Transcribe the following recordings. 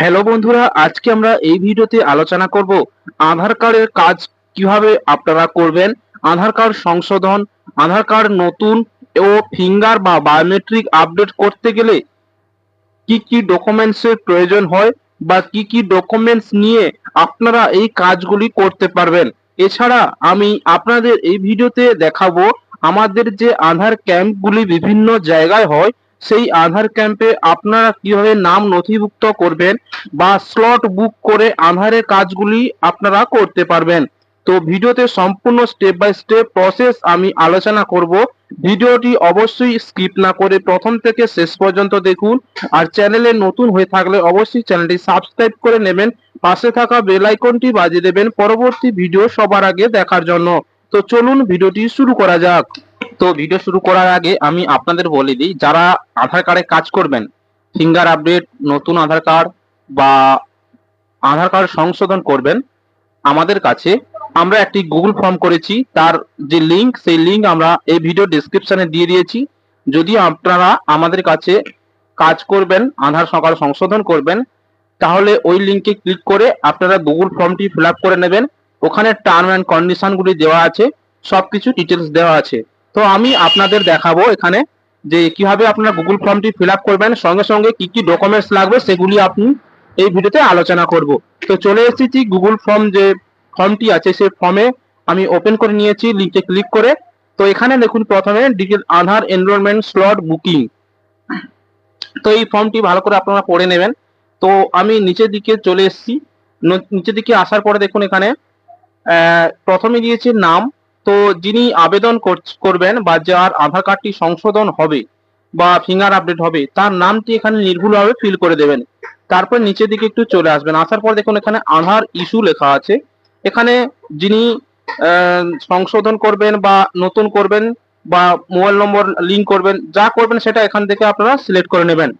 Hello বন্ধুরা, আজকে আমরা এই ভিডিওতে আলোচনা করব আধার কার্ডের কাজ কীভাবে আপনারা করবেন, আধার কার্ড সংশোধন, আধার কার্ড নতুন ও ফিঙ্গার বা বায়োমেট্রিক আপডেট করতে গেলে কি কি ডকুমেন্টসের প্রয়োজন হয় বা কি কি ডকুমেন্টস নিয়ে আপনারা এই কাজগুলি করতে পারবেন। এছাড়া আমি আপনাদের এই ভিডিওতে দেখাবো আমাদের যে আধার ক্যাম্পগুলি বিভিন্ন জায়গায় হয় সেই আধার ক্যাম্পে আপনারা কীভাবে নাম নথিভুক্ত করবেন বা স্লট বুক করে আধারের কাজগুলি আপনারা করতে পারবেন। তো ভিডিওতে সম্পূর্ণ স্টেপ বাই স্টেপ প্রসেস আমি আলোচনা করব। ভিডিওটি অবশ্যই স্কিপ না করে প্রথম থেকে শেষ পর্যন্ত দেখুন। আর চ্যানেলে নতুন হয়ে থাকলে অবশ্যই চ্যানেলটি সাবস্ক্রাইব করে নেবেন। পাশে থাকা বেল আইকনটি বাজিয়ে দেবেন পরবর্তী ভিডিও সবার আগে দেখার জন্য। তো চলুন ভিডিওটি শুরু করা যাক। তো ভিডিও শুরু করার আগে আমি আপনাদের বলে দিই, যারা আধার কার্ডে কাজ করবেন ফিঙ্গার আপডেট নতুন আধার কার্ড বা আধার কার্ড সংশোধন করবেন, আমাদের কাছে আমরা একটি গুগল ফর্ম করেছি, তার যে লিংক সেই লিংক আমরা এই ভিডিও ডেসক্রিপশনে দিয়ে দিয়েছি। যদি আপনারা আমাদের কাছে কাজ করবেন, আধার সকাল সংশোধন করবেন, তাহলে ওই লিংকে ক্লিক করে আপনারা গুগল ফর্মটি ফিল করে নেবেন। ওখানে টার্ম অ্যান্ড কন্ডিশনগুলি দেওয়া আছে সব কিছু ডিটেলস দেওয়া আছে। তো আমি আপনাদের দেখাবো এখানে যে কীভাবে আপনারা গুগল ফর্মটি ফিল করবেন, সঙ্গে সঙ্গে কি কি ডকুমেন্টস লাগবে সেগুলি আপনি এই ভিডিওতে আলোচনা করব। তো চলে এসেছি গুগল ফর্ম যে ফর্মটি আছে সেই ফর্মে আমি ওপেন করে নিয়েছি লিঙ্কে ক্লিক করে। তো এখানে দেখুন প্রথমে detail Aadhaar enrolment slot booking তো এই ফর্মটি ভালো করে আপনারা পড়ে নেবেন। তো আমি নিচের দিকে চলে এসেছি। নিচের দিকে আসার পরে দেখুন এখানে প্রথমে দিয়েছে নাম। তো যিনি আবেদন করবেন বা যার আধার কার্ডটি সংশোধন হবে বা ফিঙ্গার আপডেট হবে, তার নামটি এখানে নির্ভুলভাবে ফিল করে দেবেন। তারপর নিচের দিকে একটু চলে আসবেন। আসার পর দেখুন এখানে আধার ইস্যু লেখা আছে। এখানে যিনি সংশোধন করবেন বা নতুন করবেন বা মোবাইল নম্বর লিংক করবেন, যা করবেন সেটা এখান থেকে আপনারা সিলেক্ট করে নেবেন।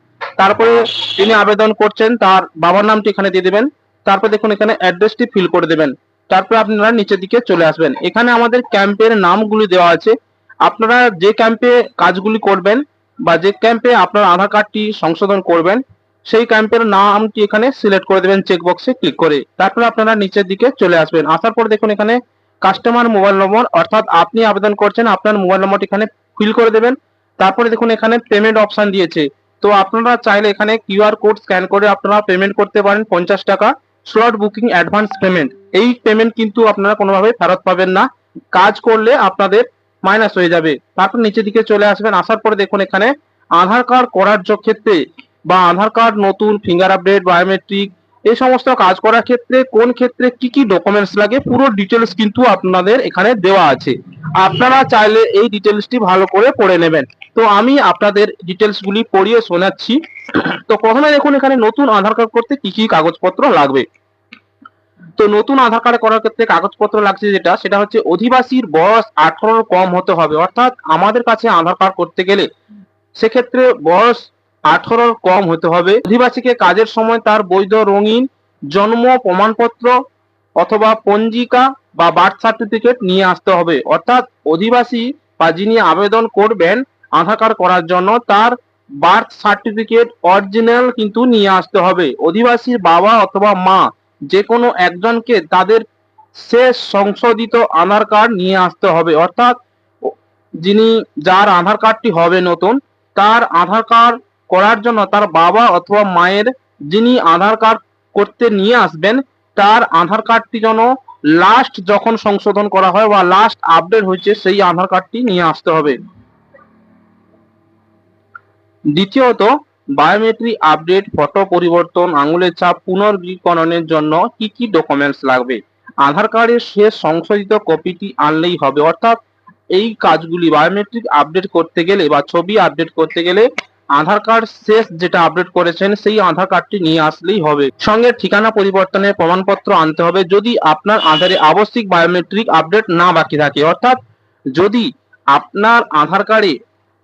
তারপরে যিনি আবেদন করছেন, তার বাবার নামটি এখানে দিয়ে দেবেন। তারপর দেখুন এখানে অ্যাড্রেসটি ফিল করে দেবেন। তারপর আপনারা নিচের দিকে চলে আসবেন। এখানে আমাদের ক্যাম্পের নামগুলি দেওয়া আছে। আপনারা যে ক্যাম্পে কাজগুলি করবেন বা যে ক্যাম্পে আপনার আধার কার্ডটি সংশোধন করবেন, সেই ক্যাম্পের নামটি এখানে সিলেক্ট করে দেবেন চেক বক্সে ক্লিক করে। তারপর আপনারা নিচের দিকে চলে আসবেন। আসার পর দেখুন এখানে কাস্টমার মোবাইল নম্বর অর্থাৎ আপনি আবেদন করছেন, আপনার মোবাইল নম্বরটি এখানে ফিল করে দেবেন। তারপরে দেখুন এখানে পেমেন্ট অপশান দিয়েছে। তো আপনারা চাইলে এখানে কিউআর কোড স্ক্যান করে আপনারা পেমেন্ট করতে পারেন পঞ্চাশ টাকা। স্লট বুকিং অ্যাডভান্স পেমেন্ট এই পেমেন্ট কিন্তু আপনারা কোনোভাবে ফেরত পাবেন না। কাজ করলে আপনাদের মাইনাস হয়ে যাবে। তারপর নিচের দিকে চলে আসবেন, আসার পরে দেখুন এখানে আধার কার্ড করার ক্ষেত্রে বা আধার কার্ড নতুন ফিঙ্গার আপডেট বায়োমেট্রিক এই সমস্ত কাজ করার ক্ষেত্রে কোন ক্ষেত্রে কি কি ডকুমেন্টস লাগে, পুরো ডিটেলস কিন্তু আপনাদের এখানে দেওয়া আছে। আপনারা চাইলে এই ডিটেলসটি ভালো করে পড়ে নেবেন। তো আমি আপনাদের ডিটেলস গুলি পড়িয়ে শোনাচ্ছি। তো প্রথমে দেখুন এখানে নতুন আধার কার্ড করতে কি কি কাগজপত্র লাগবে। তো নতুন আধার কার্ড করার ক্ষেত্রে কাগজপত্র লাগছে যেটা, সেটা হচ্ছে অধিবাসীর বয়স আঠারোর কম হতে হবে। অর্থাৎ আমাদের কাছে আধার কার্ড করতে গেলে সেক্ষেত্রে বয়স আঠারোর কম হতে হবে। অধিবাসীকে কাজের সময় তার বৈধ রঙিন জন্ম প্রমাণপত্র অথবা পঞ্জিকা বা বার্থ সার্টিফিকেট নিয়ে আসতে হবে। অর্থাৎ অধিবাসী বা যিনি আবেদন করবেন, আধার কার্ড করার জন্য তার বার্থ সার্টিফিকেট অরিজিনাল কিন্তু নিয়ে আসতে হবে। অধিবাসীর বাবা অথবা মা যে কোনো একজনকে তাদের শেষ সংশোধিত আধার কার্ড নিয়ে আসতে হবে। অর্থাৎ যিনি, যার আধার কার্ডটি হবে নতুন, তার আধার কার্ড করার জন্য তার বাবা অথবা মায়ের যিনি আধার কার্ড করতে নিয়ে আসবেন, তার আধার কার্ডটি যেন লাস্ট যখন সংশোধন করা হয় বা লাস্ট আপডেট হয়েছে, সেই আধার কার্ডটি নিয়ে আসতে হবে। দ্বিতীয়ত বায়োমেট্রিক আপডেট ফটো পরিবর্তন, আঙুলের ছাপ পুনর্বিকরণের জন্য কি কি ডকুমেন্টস লাগবে? আধার কার্ডের শেষ সংশোধিত কপিটি আনলেই হবে। অর্থাৎ এই কাজগুলি বায়োমেট্রিক আপডেট করতে গেলে বা ছবি আপডেট করতে গেলে আধার কার্ড শেষ যেটা আপডেট করেছেন, সেই আধার কার্ডটি নিয়ে আসলেই হবে। সঙ্গে ঠিকানা পরিবর্তনের প্রমাণপত্র আনতে হবে যদি আপনার আধারে আবশ্যিক বায়োমেট্রিক আপডেট না বাকি থাকে। অর্থাৎ যদি আপনার আধার কার্ডে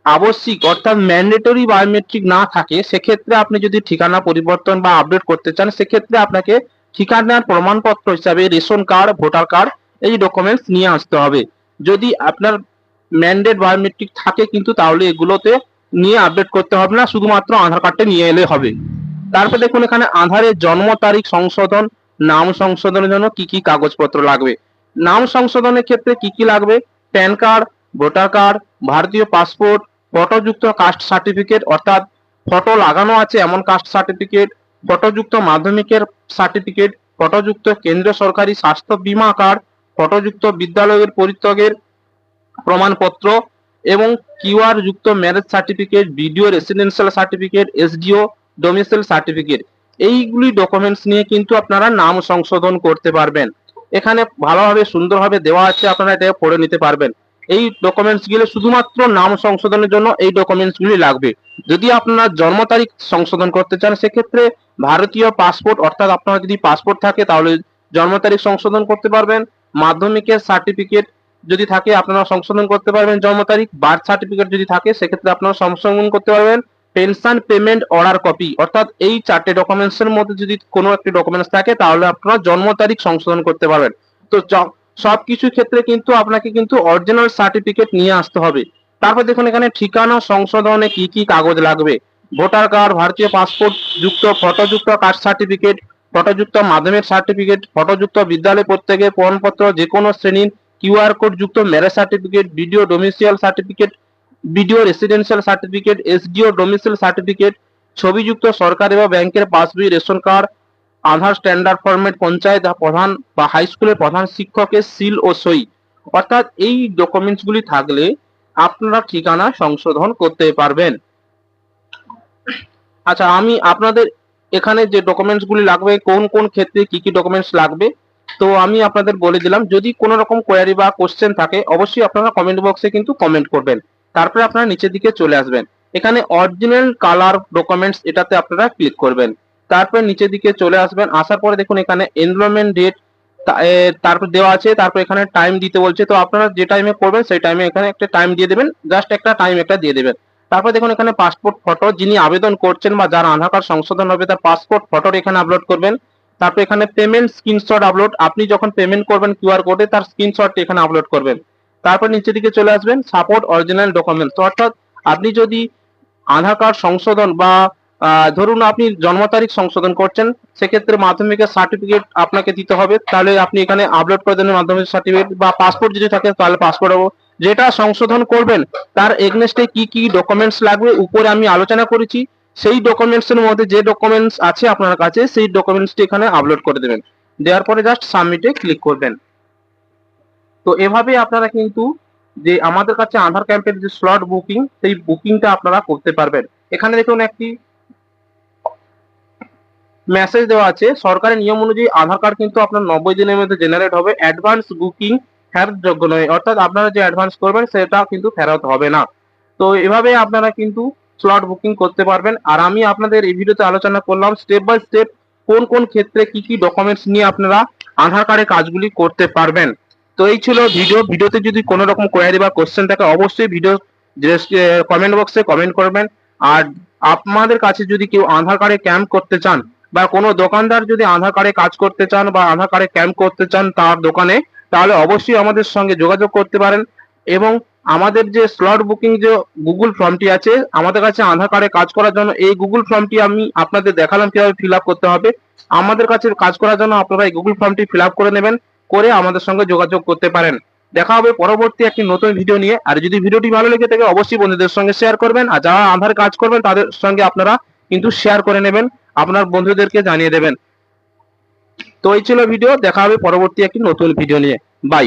আবশ্যিক অর্থাৎ ম্যান্ডেটরি বায়োমেট্রিক না থাকে, সেক্ষেত্রে আপনি যদি ঠিকানা পরিবর্তন বা আপডেট করতে চান, সেক্ষেত্রে আপনাকে ঠিকানার প্রমাণপত্র হিসাবে রেশন কার্ড, ভোটার কার্ড এই ডকুমেন্টস নিয়ে আসতে হবে। যদি আপনার ম্যান্ডেট বায়োমেট্রিক থাকে কিন্তু তাহলে এগুলোতে নিয়ে আপডেট করতে হবে না, শুধুমাত্র আধার কার্ডটা নিয়ে এলে হবে। তারপর দেখুন এখানে আধারের জন্ম তারিখ, সংশোধন, নাম সংশোধনের জন্য কি কি কাগজপত্র লাগবে। নাম সংশোধনের ক্ষেত্রে কি কি লাগবে? প্যান কার্ড, ভোটার কার্ড, ভারতীয় পাসপোর্ট, ফটোযুক্ত কাস্ট সার্টিফিকেট অর্থাৎ ফটো লাগানো আছে এমন কাস্ট সার্টিফিকেট ফটোযুক্ত মাধ্যমিকের সার্টিফিকেট ফটোযুক্ত কেন্দ্র সরকারি স্বাস্থ্য বীমা কার্ড, ফটোযুক্ত বিদ্যালয়ের পরিত্যাগের প্রমাণপত্র এবং কিউআর যুক্ত marriage certificate BDO residential certificate SDO domicile certificate এইগুলি ডকুমেন্টস নিয়ে কিন্তু আপনারা নাম সংশোধন করতে পারবেন। এখানে ভালোভাবে, সুন্দরভাবে দেওয়া আছে, আপনারা এটা পড়ে নিতে পারবেন। এই ডকুমেন্টসগুলো শুধুমাত্র নাম সংশোধনের জন্য এই ডকুমেন্টস গুলি লাগবে। যদি আপনার জন্ম তারিখ সংশোধন করতে চান, সেক্ষেত্রে ভারতীয় পাসপোর্ট অর্থাৎ আপনার যদি পাসপোর্ট থাকে, তাহলে জন্ম তারিখ সংশোধন করতে পারবেন। মাধ্যমিকের সার্টিফিকেট যদি থাকে, আপনারা সংশোধন করতে পারবেন জন্ম তারিখ বার্থ সার্টিফিকেট যদি থাকে, সেক্ষেত্রে আপনারা সংশোধন করতে পারবেন পেনশন পেমেন্ট অর্ডার কপি অর্থাৎ এই চারটে ডকুমেন্টস এর মধ্যে যদি কোনো একটি ডকুমেন্টস থাকে, তাহলে আপনারা জন্ম তারিখ সংশোধন করতে পারবেন। তো জ- সবকিছু ক্ষেত্রে কিন্তু আপনাকে কিন্তু অরিজিনাল সার্টিফিকেট নিয়ে আসতে হবে। তারপর দেখুন এখানে ঠিকানা, সংশোধনে কি কি কাগজ লাগবে? ভোটার কার্ড, ভারতীয় পাসপোর্ট যুক্ত, ফটোযুক্ত কাস্ট সার্টিফিকেট ফটোযুক্ত মাধ্যমিক সার্টিফিকেট ফটোযুক্ত বিদ্যালয় প্রত্যেকের প্রমাণপত্র যে কোনো শ্রেণির কিউআর কোড যুক্ত marriage certificate BDO domicile certificate BDO residential certificate SDO domicile certificate ছবিযুক্ত সরকারি বা ব্যাংকের passbook, ration card Aadhaar standard format panchayat প্রধান বা হাই স্কুলের প্রধান শিক্ষকের সিল ও সই। অর্থাৎ এই ডকুমেন্টস গুলি থাকলে আপনারা ঠিকানা সংশোধন করতে পারবেন। আচ্ছা আমি আপনাদের এখানে যে ডকুমেন্টস গুলি লাগবে, কোন কোন ক্ষেত্রে কি কি ডকুমেন্টস লাগবে? তো আমি আপনাদের বলে দিলাম, যদি কোনো রকম কোয়ারি বা কোশ্চেন থাকে, অবশ্যই আপনারা কমেন্ট বক্সে কিন্তু কমেন্ট করবেন। তারপরে আপনারা নিচের দিকে চলে আসবেন। এখানে অরিজিনাল কালার ডকুমেন্টস এটাতে আপনারা ক্লিক করবেন। তারপর নিচের দিকে চলে আসবেন। আসার পরে দেখুন এখানে এনরোলমেন্ট ডেট তারপর দেওয়া আছে। তারপর এখানে টাইম দিতে বলছে। তো আপনারা যে টাইমে করবেন, সেই টাইমে এখানে একটা টাইম দিয়ে দেবেন। জাস্ট একটা টাইম একটা দিয়ে দেবেন। তারপর দেখুন এখানে পাসপোর্ট ফটো যিনি আবেদন করছেন বা যার আধার কার্ড সংশোধন হবে, তার পাসপোর্ট ফটো এখানে আপলোড করবেন। তারপর এখানে পেমেন্ট স্ক্রিনশট আপলোড আপনি যখন পেমেন্ট করবেন কিউআর কোডে তার স্ক্রিনশট এখানে আপলোড করবেন। তারপর নিচের দিকে চলে আসবেন সাপোর্ট অরিজিনাল ডকুমেন্টস অর্থাৎ আপনি যদি আধার কার্ড সংশোধন বা ধরুন আপনি জন্ম তারিখ সংশোধন করছেন, সেক্ষেত্রে মাধ্যমিকের সার্টিফিকেট আপনাকে দিতে হবে। তাহলে আপনি এখানে আপলোড করে দেবেন মাধ্যমিক সার্টিফিকেট বা পাসপোর্ট যদি থাকে, তাহলে পাসপোর্ট যেটা সংশোধন করবেন, তার এগনেস্টে কি কি ডকুমেন্টস লাগবে, উপরে আমি আলোচনা করেছি। সেই ডকুমেন্টস এর মধ্যে যে ডকুমেন্টস আছে আপনার কাছে, সেই ডকুমেন্টসটি এখানে আপলোড করে দেবেন। দেওয়ার পরে জাস্ট সাবমিটে ক্লিক করবেন। তো এভাবে আপনারা কিন্তু যে আমাদের কাছে আধার ক্যাম্পের যে স্লট বুকিং সেই বুকিংটা আপনারা করতে পারবেন। এখানে দেখুন একটি মেসেজ দেওয়া আছে, সরকারের নিয়ম অনুযায়ী আধার কার্ড কিন্তু আপনার নব্বই দিনের মধ্যে জেনারেট হবে। অ্যাডভান্স বুকিং ফেরত যোগ্য নয়। অর্থাৎ আপনারা যে অ্যাডভান্স করবেন, সেটা কিন্তু ফেরত হবে না। তো এভাবে আপনারা কিন্তু স্লট বুকিং করতে পারবেন। আর আমি আপনাদের এই ভিডিওতে আলোচনা করলাম স্টেপ বাই স্টেপ কোন কোন ক্ষেত্রে কি কি ডকুমেন্টস নিয়ে আপনারা আধার কার্ডের কাজগুলি করতে পারবেন। তো এই ছিল ভিডিও ভিডিওতে যদি কোনো রকম কোয়ারি বা কোশ্চেন থাকে, অবশ্যই ভিডিও কমেন্ট বক্সে কমেন্ট করবেন। আর আপনাদের কাছে যদি কেউ আধার কার্ডে ক্যাম্প করতে চান বা কোনো দোকানদার যদি আধার কার্ডে কাজ করতে চান বা আধার কার্ডে ক্যাম্প করতে চান তার দোকানে, তাহলে অবশ্যই আমাদের সঙ্গে যোগাযোগ করতে পারেন। এবং আমাদের যে স্লট বুকিং যে গুগল ফর্মটি আছে, আমাদের কাছে আধার কার্ডে কাজ করার জন্য এই গুগল ফর্মটি আমি আপনাদের দেখালাম কীভাবে ফিল আপ করতে হবে। আমাদের কাছে কাজ করার জন্য আপনারা এই গুগল ফর্মটি ফিল আপ করে নেবেন, করে আমাদের সঙ্গে যোগাযোগ করতে পারেন। দেখা হবে পরবর্তী একটি নতুন ভিডিও নিয়ে। আর যদি ভিডিওটি ভালো লেগে থাকে, অবশ্যই বন্ধুদের সঙ্গে শেয়ার করবেন। আর যারা আধার কাজ করবেন, তাদের সঙ্গে আপনারা কিন্তু শেয়ার করে নেবেন। আপনার বন্ধুদেরকে জানিয়ে দেবেন। তো এই ছিল ভিডিও দেখা হবে পরবর্তী একটি নতুন ভিডিও নিয়ে। বাই